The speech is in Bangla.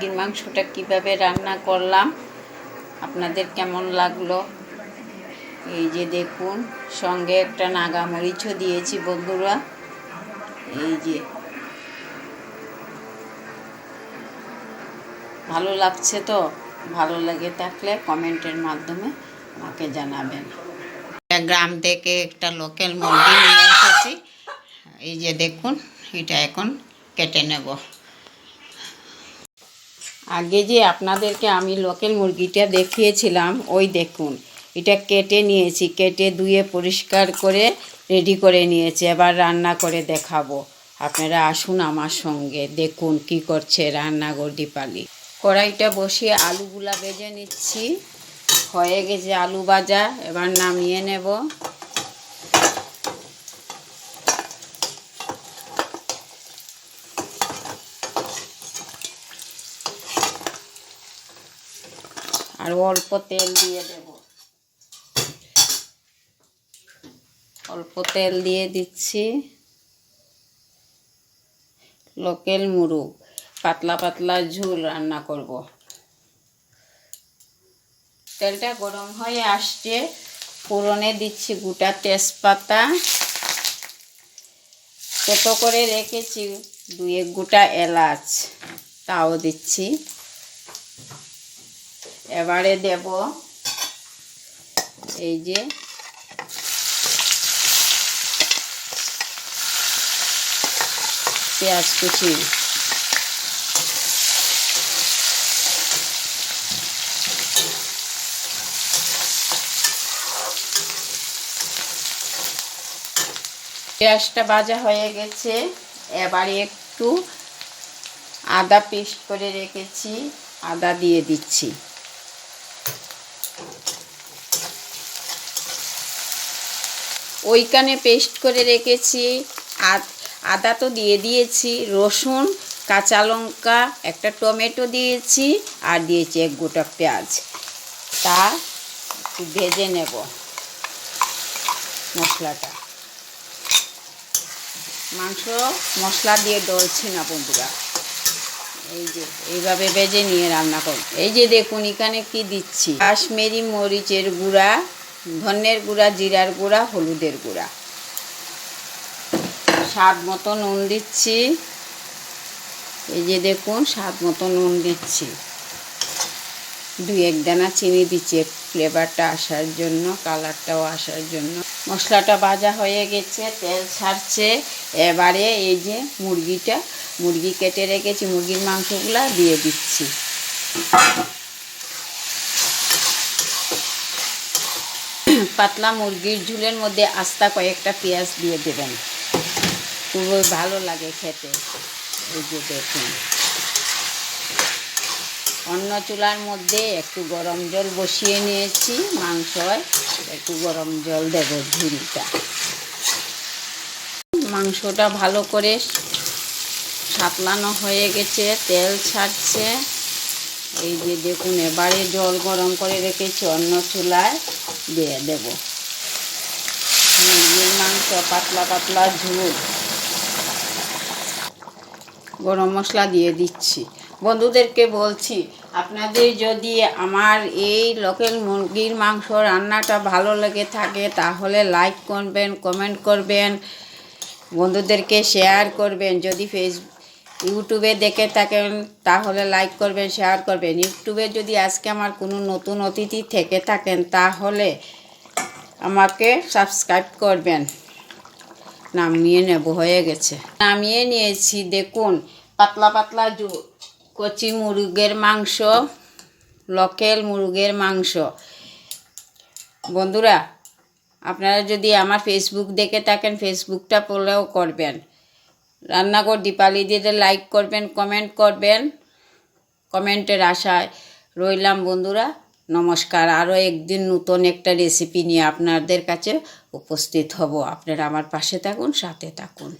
মুরগির মাংসটা কীভাবে রান্না করলাম, আপনাদের কেমন লাগল? এই যে দেখুন, সঙ্গে একটা নাগা মরিচও দিয়েছি বন্ধুরা। এই যে। ভালো লাগছে তো? ভালো লাগে থাকলে কমেন্টের মাধ্যমে আমাকে জানাবেন। গ্রাম থেকে একটা লোকাল মুরগি নিয়ে এসেছি। এই যে দেখুন, এটা এখন কেটে নেব। আগে যে আপনাদেরকে আমি লোকাল মুরগিটা দেখিয়েছিলাম, ওই দেখুন। এটা কেটে নিয়েছি, কেটে ধুয়ে পরিষ্কার করে রেডি করে নিয়েছি। এবার রান্না করে দেখাবো। আপনারা আসুন আমার সঙ্গে, দেখুন কি করছে রান্নাঘর দীপালি। কড়াইটা বসিয়ে আলুগুলা বেজে নিচ্ছি। হয়ে গেছে আলু ভাজা, এবার নামিয়ে নেব। আর অল্প তেল দিয়ে দেব। অল্প তেল দিয়ে দিচ্ছি। লোকেল মুরগ, পাতলা পাতলা ঝোল রান্না করব। তেলটা গরম হয়ে আসছে। পুরনে দিচ্ছি গোটা তেজপাতা। ছোট করে রেখেছি দুই এক গোটা এলাচ, তাও দিচ্ছি। এবারে দেব এই যে পেঁয়াজ কুচি। পেঁয়াজটা ভাজা হয়ে গেছে। এবারে একটু আদা পেস্ট করে রেখেছি, আদা দিয়ে দিচ্ছি। ওইখানে পেস্ট করে রেখেছি, আদা তো দিয়ে দিয়েছি, রসুন, কাঁচা লঙ্কা, একটা টমেটো দিয়েছি আর দিয়েছি এক গোটা পেঁয়াজ। তা ভেজে নেব মশলাটা। মাংস মশলা দিয়ে ডলছে না বন্ধুরা। এই যে, এইভাবে ভেজে নিয়ে রান্না করব। এই যে দেখুন এখানে কি দিচ্ছি। কাশ্মীরি মরিচের গুঁড়া ধনের গুঁড়া, জিরার গুঁড়া, হলুদের গুঁড়া। স্বাদ মতো নুন দিচ্ছি। এই যে দেখুন, স্বাদ মতো নুন দিচ্ছি। দুই এক দানা চিনি দিচ্ছি ফ্লেভারটা আসার জন্য কালারটাও আসার জন্য। মশলাটা ভাজা হয়ে গেছে, তেল ছাড়ছে। এবারে এই যে মুরগিটা, মুরগি কেটে রেখেছি, মুরগির মাংসগুলা দিয়ে দিচ্ছি। পাতলা মুরগির ঝুলের মধ্যে আস্তা কয়েকটা পেঁয়াজ দিয়ে দেবেন। খুবই ভালো লাগে খেতে। এই যে দেখুন। অন্য চুলার মধ্যে একটু গরম জল বসিয়ে নিয়েছি। মাংসয় একটু গরম জল দেব ঝুলটা মাংসটা ভালো করে সাতলানো হয়ে গেছে, তেল ছাড়ছে। এই যে দেখুন, এবারে জল গরম করে রেখেছি, অন্য চুলায় দিয়ে দেব। মুরগির মাংস, পাতলা পাতলা ঝুল। গরম মশলা দিয়ে দিচ্ছি। বন্ধুদেরকে বলছি, আপনাদের যদি আমার এই লোকাল মুরগির মাংস রান্নাটা ভালো লেগে থাকে, তাহলে লাইক করবেন কমেন্ট করবেন, বন্ধুদেরকে শেয়ার করবেন। যদি ফেস ইউটিউবে দেখে থাকেন, তাহলে লাইক করবেন শেয়ার করবেন। ইউটিউবে যদি আজকে আমার কোনো নতুন অতিথি থেকে থাকেন, তাহলে আমাকে সাবস্ক্রাইব করবেন। নামিয়ে নেব, হয়ে গেছে। নামিয়ে নিয়েছি, দেখুন, পাতলা পাতলা কচি মুরগের মাংস লোকেল মুরগের মাংস। বন্ধুরা, আপনারা যদি আমার ফেসবুক দেখে থাকেন ফেসবুকটা ফলোও করবেন। রান্নাঘর দীপালি দিদি লাইক করবেন কমেন্ট করবেন। কমেন্টের আশায় রইলাম বন্ধুরা, নমস্কার। আরও একদিন নতুন একটা রেসিপি নিয়ে আপনাদের কাছে উপস্থিত হব। আপনারা আমার পাশে থাকুন, সাথে থাকুন।